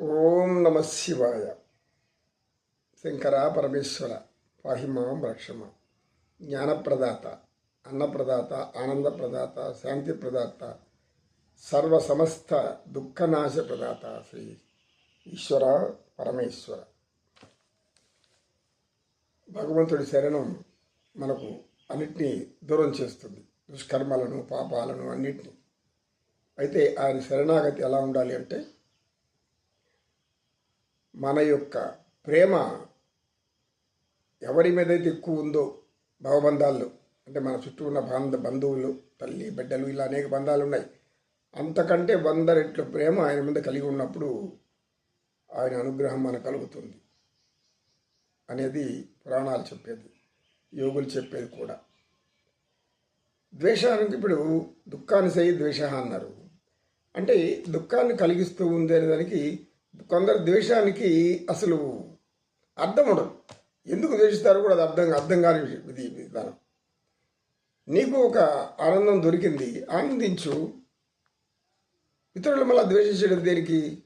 ఓం నమ శివాయ. శంకర పరమేశ్వర పాహిమాం రక్షమ. జ్ఞానప్రదాత అన్నప్రదాత ఆనందప్రదాత శాంతి ప్రదాత సర్వ సమస్త దుఃఖనాశ ప్రదాత శ్రీ ఈశ్వర పరమేశ్వర. భగవంతుడి శరణం మనకు అన్నిటినీ దూరం చేస్తుంది. దుష్కర్మలను పాపాలను అన్నిటినీ. అయితే ఆయన శరణాగతి ఎలా ఉండాలి అంటే మన యొక్క ప్రేమ ఎవరి మీద అయితే ఎక్కువ ఉందో భవబంధాల్లో అంటే మన చుట్టూ ఉన్న బంధ బంధువులు తల్లి బిడ్డలు ఇలా అనేక బంధాలు ఉన్నాయి. అంతకంటే వంద రెట్ల ప్రేమ ఆయన మీద కలిగి ఉన్నప్పుడు ఆయన అనుగ్రహం మనకు కలుగుతుంది అనేది పురాణాలు చెప్పేది యోగులు చెప్పేది కూడా. ద్వేషానికి ఇప్పుడు దుఃఖాన్ని సై ద్వేష అన్నారు. అంటే దుఃఖాన్ని కలిగిస్తూ ఉంది అనే దానికి కొందరు ద్వేషానికి అసలు అర్థం ఉండదు. ఎందుకు ద్వేషిస్తారు కూడా అది అర్థం అర్థం కాని ఇది విధానం. నీకు ఒక ఆనందం దొరికింది ఆనందించు. ఇతరులు మళ్ళీ ద్వేషించడం దేనికి?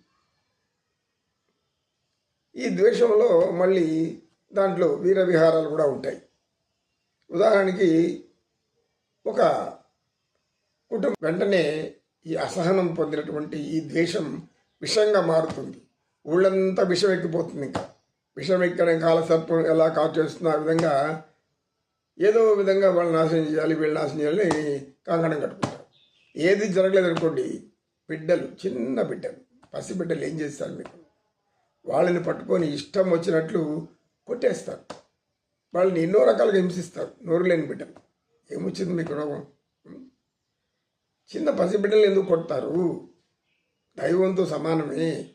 ఈ ద్వేషంలో మళ్ళీ దాంట్లో వీర విహారాలు కూడా ఉంటాయి. ఉదాహరణకి ఒక కుటుంబం వెంటనే ఈ అసహనం పొందినటువంటి ఈ ద్వేషం విషంగా మారుతుంది. ఊళ్ళంతా విషం ఎక్కిపోతుంది ఇంకా. విషం ఎక్కడం కాలసర్పం ఎలా కాటు ఆ విధంగా ఏదో విధంగా వాళ్ళు నాశనం చేయాలి వీళ్ళు నాశనం చేయాలని కంకణం కట్టుకుంటారు. ఏది జరగలేదు అనుకోండి బిడ్డలు చిన్న బిడ్డలు పసి బిడ్డలు ఏం చేస్తారు మీకు? వాళ్ళని పట్టుకొని ఇష్టం వచ్చినట్లు కొట్టేస్తారు. వాళ్ళని ఎన్నో రకాలుగా హింసిస్తారు నోరు లేని బిడ్డలు. ఏమొచ్చింది మీకు రోగం? చిన్న పసి బిడ్డలు ఎందుకు కొడతారు? దైవంతో సమానమే.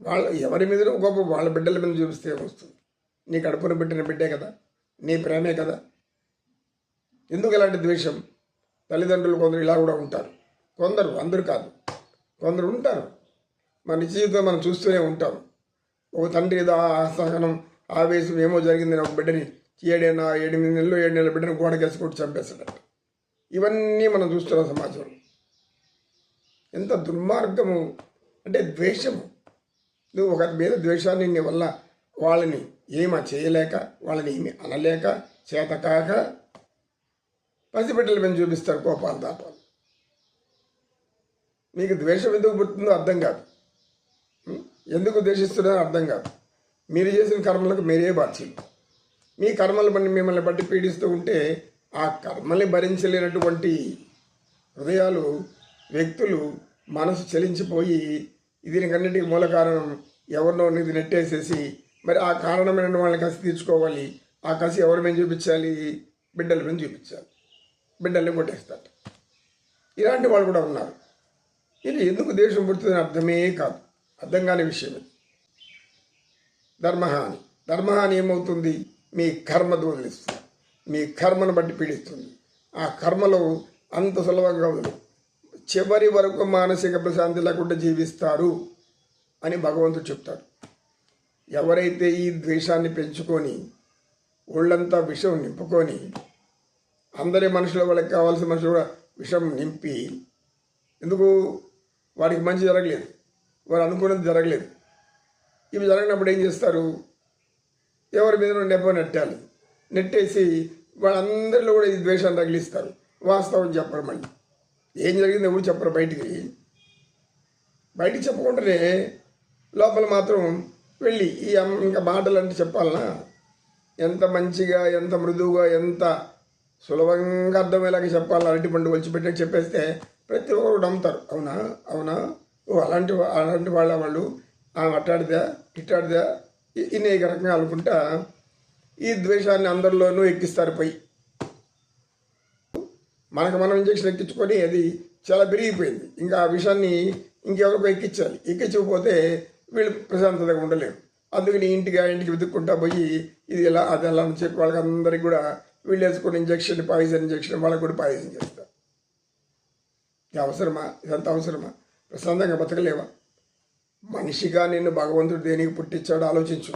వాళ్ళ ఎవరి మీద గొప్ప వాళ్ళ బిడ్డల మీద చూపిస్తే వస్తుంది. నీ కడుపున పెట్టిన బిడ్డే కదా నీ ప్రేమే కదా. ఎందుకు ఇలాంటి ద్వేషం? తల్లిదండ్రులు కొందరు ఇలా కూడా ఉంటారు. కొందరు అందరు కాదు కొందరు ఉంటారు. మన జీవితం మనం చూస్తూనే ఉంటాం. ఒక తండ్రి ఏదో అసహనం ఆవేశం ఏమో జరిగిందని ఒక బిడ్డని ఏడైనా ఎనిమిది నెలలు ఏడు నెలల బిడ్డను గోడకేసి కొట్టి చంపేస్తాడట. ఇవన్నీ మనం చూస్తున్నాం సమాజంలో. ఎంత దుర్మార్గము అంటే ద్వేషము. నువ్వు ఒక మీద ద్వేషాన్ని నీ వల్ల వాళ్ళని ఏమా చేయలేక వాళ్ళని ఏమి అనలేక చేతకాక పసిబిడ్డల మీద చూపిస్తారు కోపాలు తాపాలు మీకు ద్వేషం ఎందుకు పుట్టిందో అర్థం కాదు. ఎందుకు ద్వేషిస్తున్నారో అర్థం కాదు. మీరు చేసిన కర్మలకు మీరే బాధ్యులు. మీ కర్మలు బట్టి మిమ్మల్ని బట్టి పీడిస్తూ ఉంటే ఆ కర్మల్ని భరించలేనటువంటి హృదయాలు వ్యక్తులు మనసు చలించిపోయి దీనికన్నిటికీ మూల కారణం ఎవరినో ఇది నెట్టేసేసి మరి ఆ కారణమైన వాళ్ళని కసి తీర్చుకోవాలి. ఆ కసి ఎవరి మీద చూపించాలి? బిడ్డల మీద చూపించాలి. బిడ్డల్ని కొట్టేస్తారు ఇలాంటి వాళ్ళు కూడా ఉన్నారు. ఇది ఎందుకు దేశం పుడుతుందని అర్థమే కాదు. అర్థం కాని విషయం ఇది. ధర్మహాని. ధర్మహాని ఏమవుతుంది? మీ కర్మ దోదలిస్తుంది. మీ కర్మను బట్టి పీడిస్తుంది. ఆ కర్మలో అంత సులభంగా ఉంది చివరి వరకు మానసిక ప్రశాంతి లేకుండా జీవిస్తారు అని భగవంతుడు చెప్తాడు. ఎవరైతే ఈ ద్వేషాన్ని పెంచుకొని ఒళ్ళంతా విషం నింపుకొని అందరి మనుషుల వాళ్ళకి కావాల్సిన మనుషులు కూడా విషం నింపి ఎందుకు? వాడికి మంచి జరగలేదు. వారు అనుకున్నది జరగలేదు. ఇవి జరగనప్పుడు ఏం చేస్తారు? ఎవరి మీద నెప్ప నెట్టాలి? నెట్టేసి వాళ్ళందరిలో కూడా ఈ ద్వేషాన్ని తగిలిస్తారు. వాస్తవం చెప్పడం మళ్ళీ ఏం జరిగింది ఎవరు చెప్పరు బయటికి. బయటికి చెప్పకుండానే లోపల మాత్రం వెళ్ళి ఈ అమ్మ ఇంకా మాటలు అంటే చెప్పాలనా? ఎంత మంచిగా ఎంత మృదువుగా ఎంత సులభంగా అర్థమయ్యేలాగా చెప్పాలి అరటి పండు వచ్చి చెప్పేస్తే ప్రతి ఒక్కరు నమ్ముతారు. అవునా? అవునా? ఓ అలాంటి వా- అలాంటి వాళ్ళ వాళ్ళు ఆమె అట్టాడిదా ఇట్టాడిదా ఇన్ని రకంగా అనుకుంటా ఈ ద్వేషాన్ని అందరిలోనూ ఎక్కిస్తారు పోయి. మనకు మనం ఇంజక్షన్ ఎక్కించుకొని అది చాలా పెరిగిపోయింది. ఇంకా ఆ విషయాన్ని ఇంకెవరికో ఎక్కించాలి. ఎక్కించకపోతే వీళ్ళు ప్రశాంతతగా ఉండలేరు. అందుకని ఇంటికి ఇంటికి వెతుక్కుంటా పోయి ఇది ఎలా అది ఎలా అని చెప్పి వాళ్ళకి అందరికి కూడా వీళ్ళు వేసుకున్న ఇంజక్షన్ పాయిజన్ ఇంజక్షన్ వాళ్ళకి కూడా పాయిజన్ చేస్తారు ఇది అవసరమా? ఇదంతా అవసరమా? ప్రశాంతంగా బతకలేవా? మనిషిగా నిన్ను భగవంతుడు దేనికి పుట్టించాడో ఆలోచించు.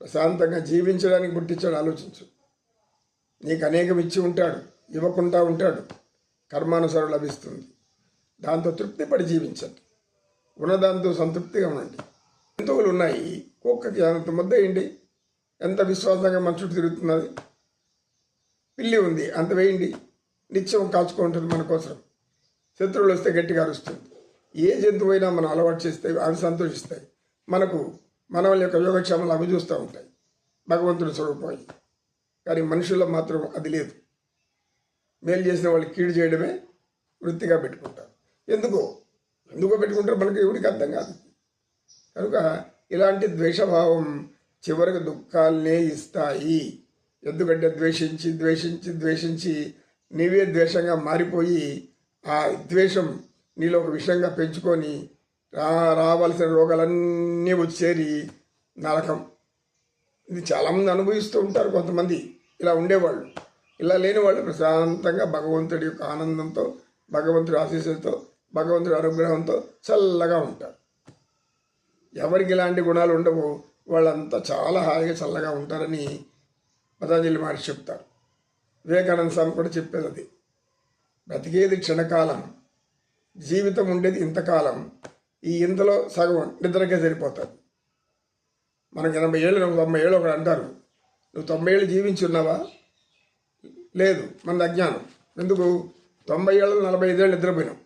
ప్రశాంతంగా జీవించడానికి పుట్టించాడు ఆలోచించు. నీకు అనేకం ఇచ్చి ఉంటాడు. ఇవ్వకుండా ఉంటాడు. కర్మానుసారం లభిస్తుంది. దాంతో తృప్తిపడి జీవించండి. ఉన్నదాంతో సంతృప్తిగా ఉండండి. జంతువులు ఉన్నాయి కుక్కకి అంత ముద్ద వేయండి. ఎంత విశ్వాసంగా మన చుట్టూ తిరుగుతున్నది. పిల్లి ఉంది. అంత వేయండి. నిత్యం కాచుకుంటుంది మన కోసం. శత్రువులు వస్తే గట్టిగా అరుస్తుంది. ఏ జంతువు అయినా మనం అలవాటు చేస్తే అవి సంతోషిస్తాయి. మనకు మనవల యొక్క యోగక్షేమాలు అవి చూస్తూ ఉంటాయి. భగవంతుడు స్వరూపం కానీ మనుషుల్లో మాత్రం అది లేదు. మేలు చేసిన వాళ్ళు కీడు చేయడమే వృత్తిగా పెట్టుకుంటారు. ఎందుకో? ఎందుకో పెట్టుకుంటారు? మనకి ఎవరికి అర్థం కాదు. కనుక ఇలాంటి ద్వేషభావం చివరికి దుఃఖాలనే ఇస్తాయి. ఎందుకంటే ద్వేషించి ద్వేషించి ద్వేషించి నీవే ద్వేషంగా మారిపోయి ఆ ద్వేషం నీలో ఒక విషయంగా పెంచుకొని రా రావాల్సిన రోగాలన్నీ వచ్చి చేరి నరకం. ఇది చాలామంది అనుభవిస్తూ ఉంటారు కొంతమంది. ఇలా ఉండేవాళ్ళు. ఇలా లేని వాళ్ళు ప్రశాంతంగా భగవంతుడి యొక్క ఆనందంతో భగవంతుడి ఆశీస్సులతో భగవంతుడి అనుగ్రహంతో చల్లగా ఉంటారు. ఎవరికి ఇలాంటి గుణాలు ఉండవో వాళ్ళంతా చాలా హాయిగా చల్లగా ఉంటారని పతాంజలి మహర్షి చెప్తారు. వివేకానంద స్వామి కూడా చెప్పేది అది. బ్రతికేది క్షణకాలం జీవితం ఉండేది ఇంతకాలం ఈ ఇంతలో సగం నిద్రకే సరిపోతుంది. మనకి ఎనభై ఏళ్ళు తొంభై ఏళ్ళు ఒకడు అంటారు. నువ్వు తొంభై ఏళ్ళు జీవించి ఉన్నావా? లేదు మన అజ్ఞానం. ఎందుకు? తొంభై ఏళ్ళు నలభై ఐదేళ్ళు నిద్రపోయినాం.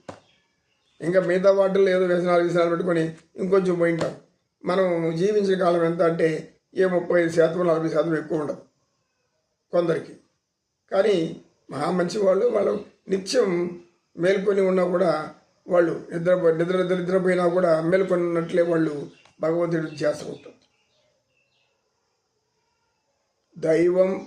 ఇంకా మిగతా వాటిల్లో ఏదో వ్యసనాలు వ్యసనాలు పెట్టుకొని ఇంకొంచెం పోయింటాం. మనం జీవించిన కాలం ఎంత అంటే ఏ ముప్పై ఐదు శాతం నలభై శాతం ఎక్కువ ఉండదు కొందరికి. కానీ మహా మంచి వాళ్ళు వాళ్ళు నిత్యం మేల్కొని ఉన్నా కూడా వాళ్ళు నిద్ర నిద్ర నిద్ర నిద్రపోయినా కూడా మేల్కొని ఉన్నట్లే వాళ్ళు భగవంతుడి ఉంటారు దైవం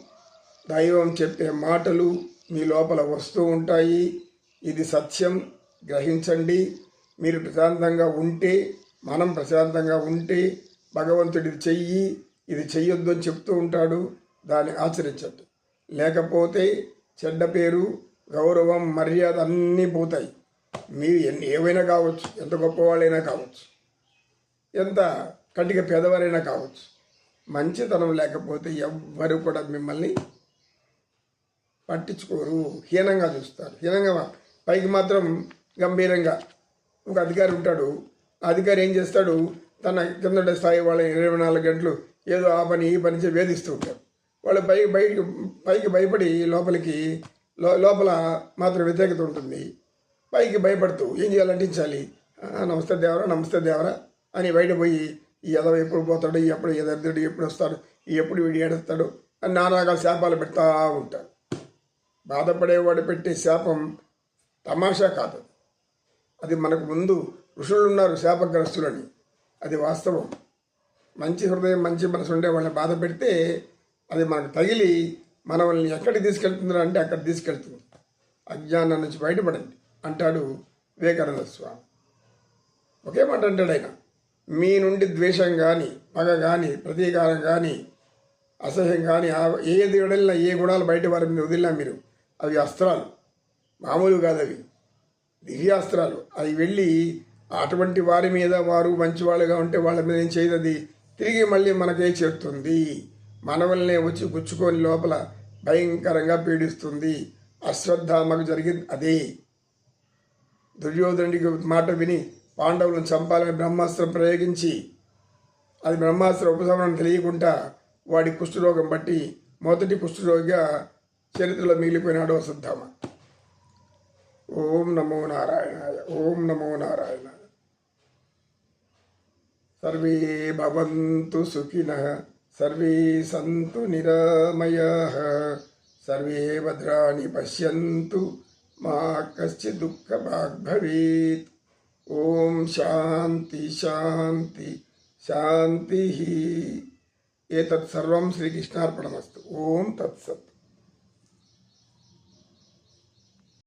దైవం చెప్పే మాటలు మీ లోపల వస్తూ ఉంటాయి. ఇది సత్యం. గ్రహించండి. మీరు ప్రశాంతంగా ఉంటే మనం ప్రశాంతంగా ఉంటే భగవంతుడి చెయ్యి ఇది చెయ్యొద్దు అని చెప్తూ ఉంటాడు. దాన్ని ఆచరించద్దు. లేకపోతే చెడ్డ పేరు గౌరవం మర్యాద అన్నీ పోతాయి. మీరు ఎన్ని ఏవైనా కావచ్చు. ఎంత గొప్పవాళ్ళైనా కావచ్చు. ఎంత కటిక పేదవారైనా కావచ్చు. మంచితనం లేకపోతే ఎవ్వరు కూడా మిమ్మల్ని పట్టించుకోరు. హీనంగా చూస్తారు. హీనంగా పైకి మాత్రం గంభీరంగా. ఒక అధికారి ఉంటాడు. ఆ అధికారి ఏం చేస్తాడు? తన కింద స్థాయి వాళ్ళ ఇరవై నాలుగు గంటలు ఏదో ఆ పని ఈ పని చేసి వేధిస్తూ ఉంటారు వాళ్ళు పై బయటికి పైకి భయపడి లోపలికి లో లోపల మాత్రం వ్యతిరేకత ఉంటుంది. పైకి భయపడుతూ ఏం చేయాలి? అంటించాలి. "ఆ, నమస్తే దేవరా నమస్తే దేవరా అని బయట పోయి ఈ ఎదవ ఎప్పుడు పోతాడు? ఈ ఎప్పుడు ఎదర్దుడు ఎప్పుడు వస్తాడు? ఎప్పుడు వీడు ఏడుస్తాడు? అని నానా రకాల శాపాలు పెడతా ఉంటారు. బాధపడేవాడు పెట్టే శాపం తమాషా కాదు. అది మనకు ముందు ఋషులు ఉన్నారు శాపగ్రస్తులని. అది వాస్తవం. మంచి హృదయం మంచి మనసు ఉండే వాళ్ళని బాధ పెడితే అది మనకు తగిలి మనల్ని ఎక్కడికి తీసుకెళ్తుందో అంటే అక్కడ తీసుకెళ్తుంది. అజ్ఞానం నుంచి బయటపడండి అంటాడు వివేకానంద స్వామి. ఒకే మాట అంటాడు ఆయన. మీ నుండి ద్వేషం కానీ పగ కానీ ప్రతీకారం కానీ అసహ్యం కానీ ఏది వదిలినా ఏ గుణాలు బయట వారి మీద వదిలినా మీరు అవి అస్త్రాలు. మామూలు కాదు అవి. దివ్యాస్త్రాలు అవి వెళ్ళి అటువంటి వారి మీద వారు మంచివాళ్ళుగా ఉంటే వాళ్ళ మీద ఏం చేయదు అది తిరిగి మళ్ళీ మనకే చేరుతుంది. మనవల్నే వచ్చి గుచ్చుకొని లోపల భయంకరంగా పీడిస్తుంది. అశ్వత్థామకు జరిగింది. అదే. దుర్యోధనుడికి మాట విని పాండవులను చంపాలని బ్రహ్మాస్త్రం ప్రయోగించి అది బ్రహ్మాస్త్ర ఉపశమనం తెలియకుండా వాడి కుష్ఠరోగం బట్టి మొదటి కుష్ఠరోగిగా చరిత్రలో మిగిలిపోయినాడు అశ్వత్థామ ఓం నమో నారాయణాయ ఓం నమో నారాయణాయ సర్వే భవంతు సుఖినః సర్వే సంతు నిరామయాః సర్వే భద్రాణి పశ్యంతు మా కశ్చిత్ దుఃఖభాగ్ భవేత్ ఓం శాంతి శాంతి శాంతి ఏతత్ సర్వం శ్రీకృష్ణార్పణమస్తు ఓం తత్సత్